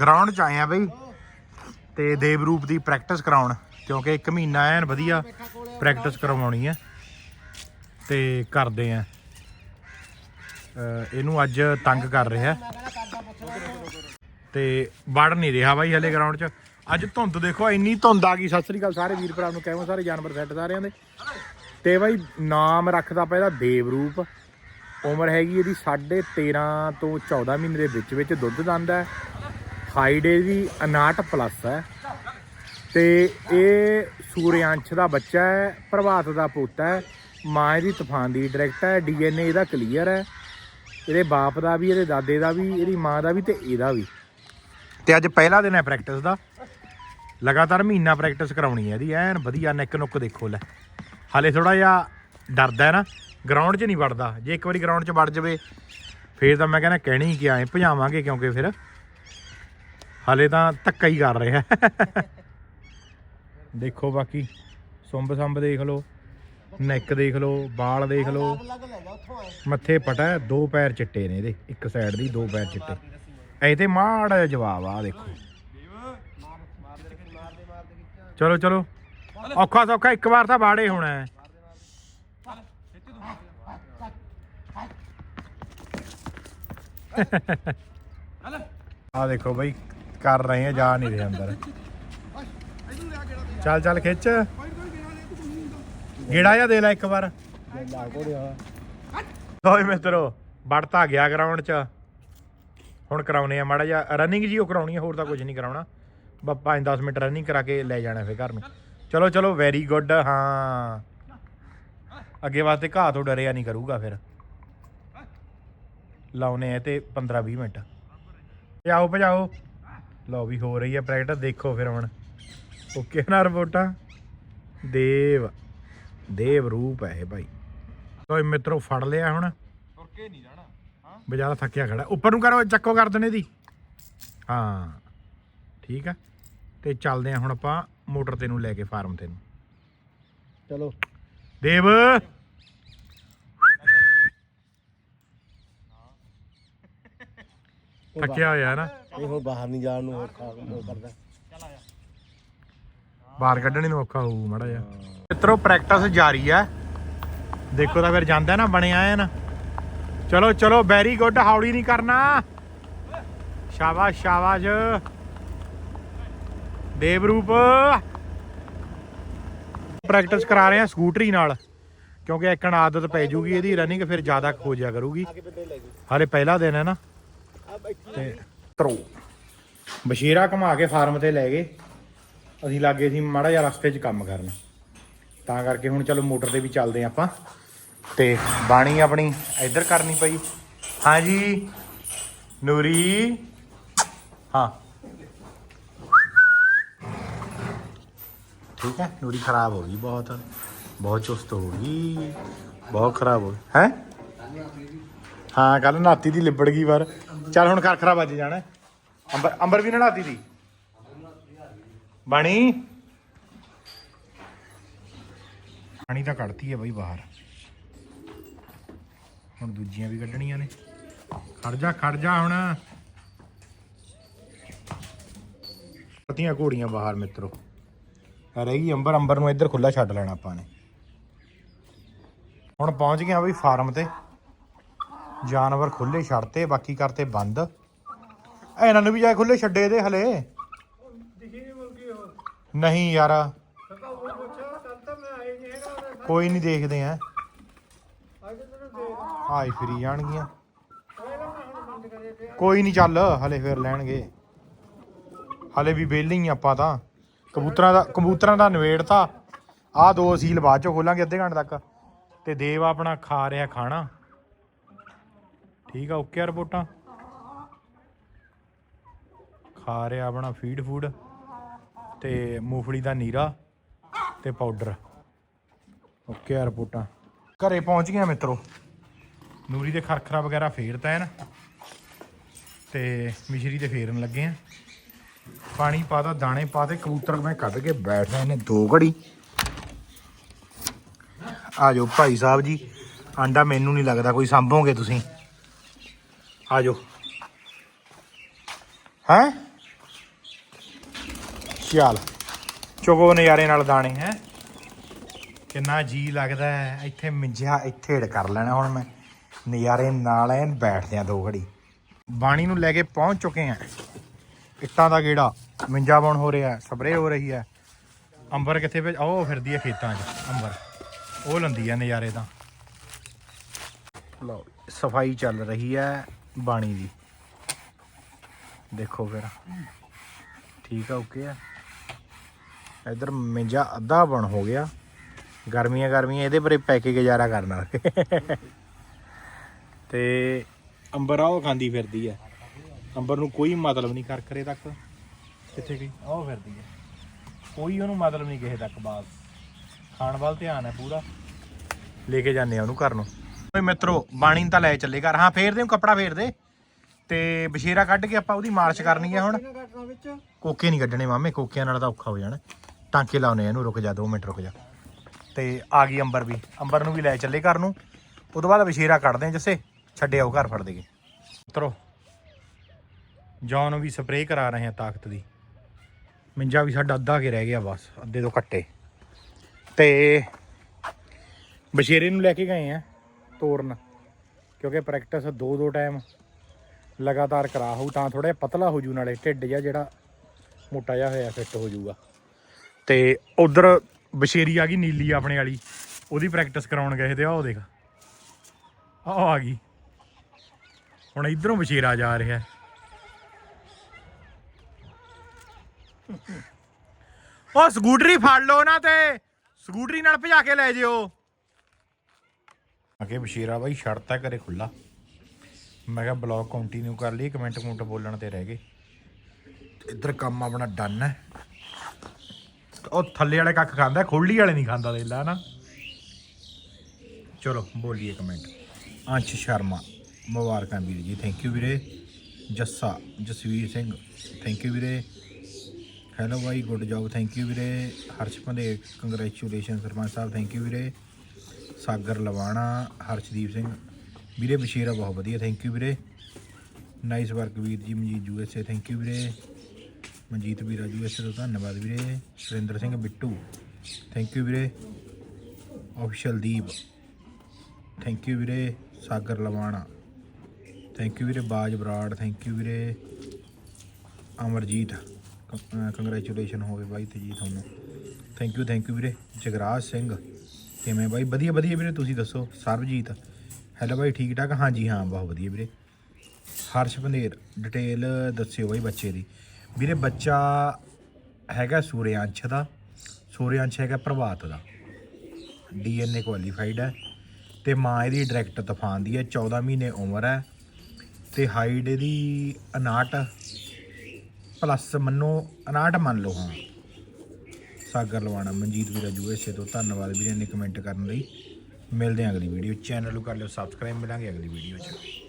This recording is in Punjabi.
ਗਰਾਊਂਡ 'ਚ ਆਏ ਆ ਬਈ। ਤੇ ਦੇਵਰੂਪ ਦੀ ਪ੍ਰੈਕਟਿਸ ਕਰਾਉਣ, ਕਿਉਂਕਿ ਇੱਕ ਮਹੀਨਾ ਐਨ ਵਧੀਆ ਪ੍ਰੈਕਟਿਸ ਕਰਵਾਉਣੀ ਹੈ ਤੇ ਕਰਦੇ ਆ। ਇਹਨੂੰ ਅੱਜ ਤੰਗ ਕਰ ਰਿਹਾ। ਤੇ ਵੜ ਨਹੀਂ ਰਿਹਾ ਬਾਈ ਹਲੇ ਗਰਾਊਂਡ 'ਚ। ਅੱਜ ਧੁੰਦ ਦੇਖੋ, ਇੰਨੀ ਧੁੰਦ ਆ ਗਈ। ਸਤਿ ਸ੍ਰੀ ਅਕਾਲ ਸਾਰੇ ਵੀਰ ਭਰਾ ਨੂੰ ਕਹਿਵਾਂ ਸਾਰੇ ਜਾਨਵਰ ਸੈੱਟ ਸਾਰਿਆਂ ਦੇ। ਤੇ ਬਾਈ ਨਾਮ ਰੱਖਦਾ ਪਿਆ ਇਹਦਾ ਦੇਵਰੂਪ। ਉਮਰ ਹੈਗੀ ਇਹਦੀ 13.5 ਤੋਂ 14 ਮਹੀਨੇ ਦੇ ਵਿੱਚ ਵਿੱਚ ਦੁੱਧ ਦਿੰਦਾ ਹੈ ਹਾਈਟ ਇਹਦੀ 59 ਪਲੱਸ ਹੈ। ਤੇ ਇਹ ਸੂਰਿਆੰਸ਼ ਦਾ ਬੱਚਾ ਹੈ, ਪ੍ਰਭਾਤ ਦਾ ਪੋਤਾ ਹੈ, ਮਾਂ ਇਹਦੀ ਤੂਫਾਨ ਦੀ ਡਾਇਰੈਕਟ ਹੈ ਡੀਐਨਏ ਇਹਦਾ ਕਲੀਅਰ ਹੈ। ਇਹਦੇ ਬਾਪ ਦਾ ਵੀ, ਇਹਦੇ ਦਾਦੇ ਦਾ ਵੀ, ਇਹਦੀ ਮਾਂ ਦਾ ਵੀ ਤੇ ਇਹਦਾ ਵੀ। ਤੇ ਅੱਜ ਪਹਿਲਾ ਦਿਨ ਹੈ ਪ੍ਰੈਕਟਿਸ ਦਾ। ਲਗਾਤਾਰ ਮਹੀਨਾ ਪ੍ਰੈਕਟਿਸ ਕਰਾਉਣੀ ਹੈ ਇਹਦੀ। ਐਨ ਵਧੀਆ ਨੈਕ ਨੁੱਕ ਦੇਖੋ ਲੈ। ਹਾਲੇ ਥੋੜਾ ਜਿਹਾ ਡਰਦਾ ਹੈ ਨਾ ਗਰਾਊਂਡ 'ਚ ਨਹੀਂ ਵੜਦਾ। ਜੇ ਇੱਕ ਵਾਰੀ ਗਰਾਊਂਡ 'ਚ ਵੜ ਜਾਵੇ, ਫੇਰ ਤਾਂ ਮੈਂ ਕਹਿੰਦਾ ਕਹਿਣੀ ਕਿ ਆਏ ਭਜਾਵਾਂਗੇ ਕਿਉਂਕਿ ਫਿਰ ਹਾਲੇ ਤਾਂ ਧੱਕਾ ਹੀ ਕਰ ਰਿਹਾ। ਦੇਖੋ ਬਾਕੀ ਸੁੰਬ ਸੰਬ ਦੇਖ ਲਓ ਨੈਕ ਦੇਖ ਲਓ ਬਾਲ ਦੇਖ ਲਓ। ਮੱਥੇ ਪਟਾ ਦੋ ਪੈਰ ਚਿੱਟੇ ਨੇ ਇਹਦੇ ਇੱਕ ਸਾਈਡ ਦੀ ਦੋ ਪੈਰ ਚਿੱਟੇ। ਐ ਤੇ ਮਾੜਾ ਜਿਹਾ ਜਵਾਬ ਆ ਦੇਖੋ। ਚਲੋ ਚਲੋ। ਔਖਾ ਸੌਖਾ ਇੱਕ ਵਾਰ ਤਾਂ ਬਾੜੇ ਹੋਣਾ ਹੈ। ਆ ਦੇਖੋ ਬਈ ਕਰ ਰਹੇ ਆ, ਜਾ ਨਹੀਂ ਰਹੇ ਅੰਦਰ। ਚੱਲ ਚੱਲ ਖਿੱਚ। ਗੇੜਾ ਜਾ ਦੇ ਲੈ ਇੱਕ ਵਾਰ। ਓਏ ਮਿੱਤਰੋ, ਵੜਤਾ ਗਿਆ ਗਰਾਊਂਡ 'ਚ। ਹੁਣ ਕਰਾਉਨੇ ਆ ਮਾੜਾ ਜਿਹਾ। ਰਨਿੰਗ ਜੀ ਉਹ ਕਰਾਉਣੀ ਆ, ਹੋਰ ਤਾਂ ਕੁਝ ਨਹੀਂ ਕਰਾਉਣਾ। ਬਸ 5-10 ਮਿੰਟ ਰਨਿੰਗ ਕਰਾ ਕੇ ਲੈ ਜਾਣਾ ਫੇ ਘਰ ਨੂੰ। ਚਲੋ ਚਲੋ ਵੈਰੀ ਗੁੱਡ ਹਾਂ। ਅੱਗੇ ਵਾਸਤੇ ਘਾਹ ਤੋਂ ਡਰਿਆ ਨਹੀਂ ਕਰੂਗਾ ਫਿਰ। ਲਾਉਨੇ ਆ ਤੇ 15-20 ਮਿੰਟ। ਭਜਾਓ ਭਜਾਓ। ਲਓ ਵੀ ਹੋ ਰਹੀ ਹੈ ਪ੍ਰੈਕਟਿਸ ਦੇਖੋ ਫਿਰ ਹੁਣ। ਓਕੇ ਨਾ ਰਿਪੋਰਟਾਂ ਦੇਵ। ਦੇਵ ਰੂਪ ਹੈ ਇਹ ਭਾਈ। ਓਏ ਮਿੱਤਰੋ ਫੜ ਲਿਆ ਹੁਣ। ਤੁਰ ਕੇ ਨਹੀਂ ਜਾਣਾ ਹਾਂ? ਬਜਾਰਾ ਥੱਕਿਆ ਖੜਾ। ਉੱਪਰ ਨੂੰ ਕਰੋ ਚੱਕੋ ਕਰ ਦੇਣੇ ਦੀ। ਹਾਂ ਠੀਕ ਆ। ਤੇ ਚੱਲਦੇ ਆ ਹੁਣ ਆਪਾਂ ਮੋਟਰ ਤੇ ਨੂੰ ਲੈ ਕੇ ਫਾਰਮ ਤੇ ਨੂੰ। ਚਲੋ। ਦੇਵ! ਥੱਕਿਆ ਹੋਇਆ ਨਾ? ਇਹ ਹੁਣ ਬਾਹਰ ਨਹੀਂ ਜਾਣ ਨੂੰ ਔਖਾ ਉਹ ਕਰਦਾ। ਬਾਹਰ ਕੱਢਣੇ ਨੂੰ ਔਖਾ ਹੋਊ ਮੜਾ ਜਿਹਾ। ਮਿੱਤਰੋ ਪ੍ਰੈਕਟਿਸ ਜਾਰੀ ਆ। ਦੇਖੋ ਤਾਂ ਫਿਰ ਜਾਂਦਾ ਨਾ ਬਣਿਆ ਆ ਨਾ। ਚਲੋ ਚਲੋ ਵੈਰੀ ਗੁੱਡ ਹੌਲੀ ਨਹੀਂ ਕਰਨਾ। ਸ਼ਾਬਾਸ਼ ਸ਼ਾਬਾਸ਼। ਦੇਵਰੂਪ। ਪ੍ਰੈਕਟਿਸ ਕਰਾ ਰਹੇ ਆ ਸਕੂਟਰੀ ਨਾਲ। ਕਿਉਂਕਿ ਇੱਕਣ ਆਦਤ ਪੈ ਜੂਗੀ ਇਹਦੀ ਰਨਿੰਗ ਫਿਰ ਜ਼ਿਆਦਾ ਹੋ ਜਾਇਆ ਕਰੂਗੀ। ਹਾਲੇ ਪਹਿਲਾ ਦਿਨ ਹੈ ਨਾ। ਤੇ ਤਰੋ। ਬਸ਼ੀਰਾ ਘੁਮਾ ਕੇ ਫਾਰਮ ਤੇ ਲੈ ਗਏ। ਅਸੀਂ ਲੱਗੇ ਸੀ ਮਾੜਾ ਜਿਹਾ ਰਸਤੇ 'ਚ ਕੰਮ ਕਰਨ। ਤਾਂ ਕਰਕੇ ਹੁਣ ਚਲੋ ਮੋਟਰ ਤੇ ਵੀ ਚੱਲਦੇ ਆਪਾਂ। ਤੇ ਬਾਣੀ ਆਪਣੀ ਇੱਧਰ ਕਰਨੀ ਪਈ। ਹਾਂਜੀ। ਨੂਰੀ। ਹਾਂ। ਠੀਕ ਹੈ, ਨੂਰੀ ਖਰਾਬ ਹੋ ਗਈ ਬਹੁਤ। ਬਹੁਤ ਚੁਸਤ ਹੋ ਗਈ। ਬਹੁਤ ਖਰਾਬ ਹੋ ਗਈ। ਹੈ? ਹਾਂ ਕੱਲ ਨਾਤੀ ਦੀ ਲਿਬੜ ਗਈ ਵਾਰ ਚੱਲ ਹੁਣ ਖਰਖਰਾ ਵੱਜ ਜਾਣਾ। ਅੰਬਰ ਅੰਬਰ ਵੀ ਨਾ ਨਾਤੀ ਦੀ ਬਾਣੀ? ਪਾਣੀ ਤਾਂ ਕੱਢਤੀ ਹੈ ਬਈ ਬਾਹਰ। ਹੁਣ ਦੂਜੀਆਂ ਵੀ ਕੱਢਣੀਆਂ ਨੇ। ਖੜ ਜਾ ਖੜ ਜਾ ਹੁਣ। ਪਤੀਆਂ ਘੋੜੀਆਂ ਬਾਹਰ ਮਿੱਤਰੋ। ਰਹਿ ਗਈ ਅੰਬਰ ਅੰਬਰ ਨੂੰ ਇੱਧਰ ਖੁੱਲਾ ਛੱਡ ਲੈਣਾ ਆਪਾਂ ਨੇ। ਹੁਣ ਪਹੁੰਚ ਗਏ ਆ ਬਈ ਫਾਰਮ ਤੇ। ਜਾਨਵਰ ਖੁੱਲੇ ਛੱਡਤੇ ਬਾਕੀ ਕਰਤੇ ਬੰਦ। ਐ ਇਹਨਾਂ ਨੂੰ ਵੀ ਜਾਏ ਖੁੱਲੇ ਛੱਡੇ ਦੇ ਹਲੇ। ਨਹੀਂ ਯਾਰ। ਕੋਈ ਨਹੀਂ ਦੇਖਦੇ ਆ। ਆਈ ਫਰੀ ਜਾਣਗੀਆਂ। ਕੋਈ ਨਹੀਂ ਚੱਲ, ਹਲੇ ਫੇਰ ਲੈਣਗੇ। ਹਲੇ ਵੀ ਵਿਹਲੇ ਹੀ ਆਪਾਂ ਤਾਂ। ਕਬੂਤਰਾਂ ਦਾ ਕਬੂਤਰਾਂ ਦਾ ਨਵੇੜਤਾ ਆਹ ਦੋ ਅਸੀਲ ਬਾਅਦ ਚੋਂ ਖੋਲਾਂਗੇ ਅੱਧੇ ਘੰਟੇ ਤੱਕ। ਤੇ ਦੇਵ ਆਪਣਾ ਖਾ ਰਿਹਾ ਖਾਣਾ। ਠੀਕ ਆ ਓਕੇ ਆ ਰਿਪੋਰਟਾਂ? ਖਾ ਰਿਹਾ ਆਪਣਾ ਫੀਡ ਫੂਡ ਤੇ ਮੂੰਗਫਲੀ ਦਾ ਨੀਰਾ ਤੇ ਪਾਊਡਰ ਓਕੇ ਆ ਰਿਪੋਰਟਾਂ। ਘਰੇ ਪਹੁੰਚ ਗਿਆ ਮਿੱਤਰੋ। ਨੂਰੀ ਦੇ ਖਰਖਰਾ ਵਗੈਰਾ ਫੇਰਤਾ ਹੈ ਨਾ, ਤੇ ਮਿਸ਼ਰੀ ਤੇ ਫੇਰਨ ਲੱਗੇ ਆ। ਪਾਣੀ ਪਾਦਾ ਦਾਣੇ ਪਾਤੇ ਕਬੂਤਰ ਮੈਂ ਕੱਢ ਕੇ ਬੈਠ ਰਹੇ ਨੇ ਦੋ ਘੜੀ। ਆ ਜਾਓ ਭਾਈ ਸਾਹਿਬ ਜੀ, ਆਂਡਾ ਮੈਨੂੰ ਨਹੀਂ ਲੱਗਦਾ ਕੋਈ ਸੰਭੋਗੇ ਤੁਸੀਂ। ਆ ਜਾਓ ਹੈ? ਚੱਲ ਚੁਗੋ ਨਜ਼ਾਰੇ ਨਾਲ ਦਾਣੇ ਹੈ? ਕਿੰਨਾ ਜੀ ਲੱਗਦਾ ਹੈ। ਇੱਥੇ ਮਿੰਜਿਆ ਇੱਥੇ ਢ ਕਰ ਲੈਣਾ ਹੁਣ ਮੈਂ। ਨਜ਼ਾਰੇ ਨਾਲ ਐਨ ਬੈਠਦੇ ਆ ਦੋ ਘੜੀ। ਬਾਣੀ ਨੂੰ ਲੈ ਕੇ ਪਹੁੰਚ ਚੁੱਕੇ ਆ। ਇੱਟਾਂ ਦਾ ਗੇੜਾ ਮਿੰਜਾ ਬਣ ਹੋ ਰਿਹਾ ਸਪਰੇਅ ਹੋ ਰਹੀ ਹੈ। ਅੰਬਰ ਕਿੱਥੇ ਭੇਜ? ਉਹ ਫਿਰਦੀ ਹੈ ਖੇਤਾਂ 'ਚ ਅੰਬਰ। ਉਹ ਲੰਦੀ ਆ ਨਜ਼ਾਰੇ ਤਾਂ। ਲਓ ਸਫ਼ਾਈ ਚੱਲ ਰਹੀ ਹੈ। ਬਾਣੀ ਦੀ। ਦੇਖੋ ਫਿਰ। ਠੀਕ ਆ ਓਕੇ ਆ। ਇਧਰ ਮਿੰਜਾ ਅੱਧਾ ਬਣ ਹੋ ਗਿਆ। ਗਰਮੀਆਂ ਗਰਮੀਆਂ, ਇਹਦੇ ਪਰੇ ਪੈ ਕੇ ਗੁਜ਼ਾਰਾ ਕਰਨਾ। ਤੇ ਅੰਬਰ ਆ ਖਾਂਦੀ ਫਿਰਦੀ ਹੈ ਅੰਬਰ ਨੂੰ ਕੋਈ ਮਤਲਬ ਨਹੀਂ ਕਰ ਕਰੇ ਤੱਕ। ਕਿੱਥੇ ਗਈ? ਆਹ ਉਹ ਫਿਰਦੀ ਹੈ ਕੋਈ ਉਹਨੂੰ ਮਤਲਬ ਨਹੀਂ ਕਿਸੇ ਤੱਕ ਬਾਤ ਖਾਣ ਵੱਲ ਧਿਆਨ ਹੈ ਪੂਰਾ। ਲੈ ਕੇ ਜਾਂਦੇ ਆ ਉਹਨੂੰ ਘਰ ਨੂੰ। ਓਏ ਮਿੱਤਰੋ, ਬਾਣੀ ਤਾਂ ਲੈ ਚੱਲੇ ਘਰ। ਹਾਂ, ਫੇਰ ਦੇ, ਕੱਪੜਾ ਫੇਰ ਦੇ। ਤੇ ਬਸ਼ੀਰਾ ਕੱਢ ਕੇ ਆਪਾਂ ਉਹਦੀ ਮਾਰਚ ਕਰਨੀ ਹੈ ਹੁਣ। ਕੋਕੇ ਨਹੀਂ ਕੱਢਣੇ ਮਾਮੇ, ਕੋਕਿਆਂ ਨਾਲ ਤਾਂ ਔਖਾ ਹੋ ਜਾਣਾ। ਟਾਂਕੇ ਲਾਉਣੇ ਆ ਇਹਨੂੰ, ਰੁਕ ਜਾ 2 ਮਿੰਟ ਰੁਕ ਜਾ। ਤੇ ਆ ਗਈ ਅੰਬਰ ਵੀ। ਅੰਬਰ ਨੂੰ ਵੀ ਲੈ ਚੱਲੇ ਘਰ ਨੂੰ। ਉਦੋਂ ਬਾਅਦ ਬਸ਼ੀਰਾ ਕੱਢਦੇ ਆ ਜੱਸੇ। ਛੱਡੇ ਆਓ ਘਰ ਫੜ ਦੇਗੇ। ਮਿੱਤਰੋ, ਜੌਨ ਵੀ ਸਪਰੇਅ ਕਰਾ ਰਹੇ ਆ ਤਾਕਤ ਦੀ। ਮਿੰਜਾ ਵੀ ਸਾਡਾ ਅੱਧਾ ਕੇ ਰਹਿ ਗਿਆ ਬਸ, ਅੱਧੇ ਤੋਂ ਕੱਟੇ ਤੇ ਬਸ਼ੇਰੇ ਨੂੰ ਲੈ ਕੇ ਗਏ ਆ। ਤੋਰਨ ਕਿਉਂਕਿ ਪ੍ਰੈਕਟਿਸ ਦੋ ਦੋ ਟਾਈਮ ਲਗਾਤਾਰ ਕਰਾ ਹੋਊ, ਤਾਂ ਥੋੜਾ ਜਿਹਾ ਪਤਲਾ ਹੋ ਜੂ ਨਾਲੇ, ਢਿੱਡ ਜਿਹਾ ਜਿਹੜਾ ਮੋਟਾ ਜਿਹਾ ਹੋਇਆ ਫਿੱਟ ਹੋ ਜਾਊਗਾ। ਤੇ ਉਧਰ ਬਸ਼ੇਰੀ ਆ ਗਈ ਨੀਲੀ ਆਪਣੇ ਵਾਲੀ, ਉਹਦੀ ਪ੍ਰੈਕਟਿਸ ਕਰਾਉਣ ਗਏ ਤੇ ਆਹ ਉਹ ਦੇਖ। ਆਹ ਆ ਗਈ। ਹੁਣ ਇਧਰੋਂ ਬਸ਼ੇਰਾ ਜਾ ਰਿਹਾ। ਉਹ ਸਕੂਟਰੀ ਫੜ ਲਓ ਨਾ ਤੇ, ਸਕੂਟਰੀ ਨਾਲ ਭਜਾ ਕੇ ਲੈ ਜਿਓ। ਆ ਕੇ ਬਸ਼ੀਰਾ ਬਾਈ ਛੱਡਤਾ ਘਰੇ ਖੁੱਲਾ ਮੈਂ ਕਿਹਾ ਬਲੌਗ ਕੰਟੀਨਿਊ ਕਰ ਲਈ ਕਮੈਂਟ ਕਮੈਂਟ ਬੋਲਣ ਤੇ ਰਹਿ ਗਏ। ਇੱਧਰ ਕੰਮ ਆਪਣਾ ਡਨ ਹੈ। ਉਹ ਥੱਲੇ ਵਾਲੇ ਕੱਖ ਖਾਂਦਾ ਖੁੱਲੀ ਵਾਲੇ ਨਹੀਂ ਖਾਂਦਾ ਦੇ ਲਾ ਨਾ ਚਲੋ, ਬੋਲੀਏ ਕਮੈਂਟ। ਅੰਸ਼ ਸ਼ਰਮਾ, ਮੁਬਾਰਕਾਂ ਵੀਰ ਜੀ ਥੈਂਕ ਯੂ ਵੀਰੇ। ਜੱਸਾ, ਜਸਵੀਰ ਸਿੰਘ ਥੈਂਕ ਯੂ ਵੀਰੇ। ਹੈਲੋ ਬਾਈ ਗੁੱਡ ਜੌਬ ਥੈਂਕ ਯੂ ਵੀਰੇ। ਹਰਸ਼ ਪੰਦੇ ਕੰਗ੍ਰੈਚੁਲੇਸ਼ਨ ਸਰਪੰਚ ਸਾਹਿਬ ਥੈਂਕ ਯੂ ਵੀਰੇ। ਸਾਗਰ ਲਵਾਣਾ, ਹਰਸ਼ਦੀਪ ਸਿੰਘ। ਵੀਰੇ, ਬਸ਼ੀਰਾ ਬਹੁਤ ਵਧੀਆ ਥੈਂਕ ਯੂ ਵੀਰੇ। ਨਾਈਸ ਵਰਕ ਵੀਰ ਜੀ, Manjeet U S A thank you ਵੀਰੇ। ਮਨਜੀਤ ਵੀਰਾ ਯੂ ਐਸ ਏ ਤੋਂ ਧੰਨਵਾਦ ਵੀਰੇ। ਸੁਰਿੰਦਰ ਸਿੰਘ ਬਿੱਟੂ ਥੈਂਕ ਯੂ ਵੀਰੇ। ਆਫੀਸ਼ੀਅਲ ਦੀਪ ਥੈਂਕ ਯੂ ਵੀਰੇ। ਸਾਗਰ ਲਵਾਣਾ ਥੈਂਕ ਯੂ ਵੀਰੇ। ਬਾਜ ਬਰਾੜ ਥੈਂਕ ਯੂ ਵੀਰੇ। ਅਮਰਜੀਤ ਕੰਗ੍ਰੈਚੁਲੇਸ਼ਨ ਹੋਵੇ ਬਾਈ ਤੇ ਜੀ ਤੁਹਾਨੂੰ। ਥੈਂਕ ਯੂ ਥੈਂਕ ਯੂ ਵੀਰੇ। ਜਗਰਾਜ ਸਿੰਘ ਕਿਵੇਂ ਬਾਈ? ਵਧੀਆ ਵਧੀਆ ਵੀਰੇ, ਤੁਸੀਂ ਦੱਸੋ? ਸਰਬਜੀਤ। ਹੈਲੋ ਬਾਈ, ਠੀਕ ਠਾਕ? ਹਾਂਜੀ, ਹਾਂ, ਬਹੁਤ ਵਧੀਆ ਵੀਰੇ। ਹਰਸ਼ ਪੰਦੇਰ ਡਿਟੇਲ ਦੱਸਿਓ ਬਾਈ ਬੱਚੇ ਦੀ। ਵੀਰੇ, ਬੱਚਾ ਹੈਗਾ ਸੂਰਿਆੰਸ਼ ਦਾ। ਸੂਰਿਆੰਸ਼ ਹੈਗਾ ਪ੍ਰਭਾਤ ਦਾ। ਡੀਐਨਏ ਕੁਆਲੀਫਾਈਡ ਹੈ। ਤੇ ਮਾਂ ਇਹਦੀ ਡਾਇਰੈਕਟ ਤੂਫਾਨ ਦੀ ਹੈ 14 ਮਹੀਨੇ ਉਮਰ ਹੈ। ਤੇ ਹਾਈਟ ਇਹਦੀ 59 ਪਲੱਸ ਮੰਨੋ 59 ਮੰਨ ਲਓ, ਹਾਂ। ਸਾਗਰ ਲਵਾਣਾ, ਮਨਜੀਤ ਵੀਰਾ ਯੂਐਸਏ ਤੋਂ। ਧੰਨਵਾਦ ਵੀਰੇ ਨੇ ਕਮੈਂਟ ਕਰਨ ਲਈ। ਮਿਲਦੇ ਹਾਂ ਅਗਲੀ ਵੀਡੀਓ ਚੈਨਲ ਨੂੰ ਕਰ ਲਿਓ ਸਬਸਕ੍ਰਾਈਬ ਮਿਲਾਂਗੇ ਅਗਲੀ ਵੀਡੀਓ 'ਚ।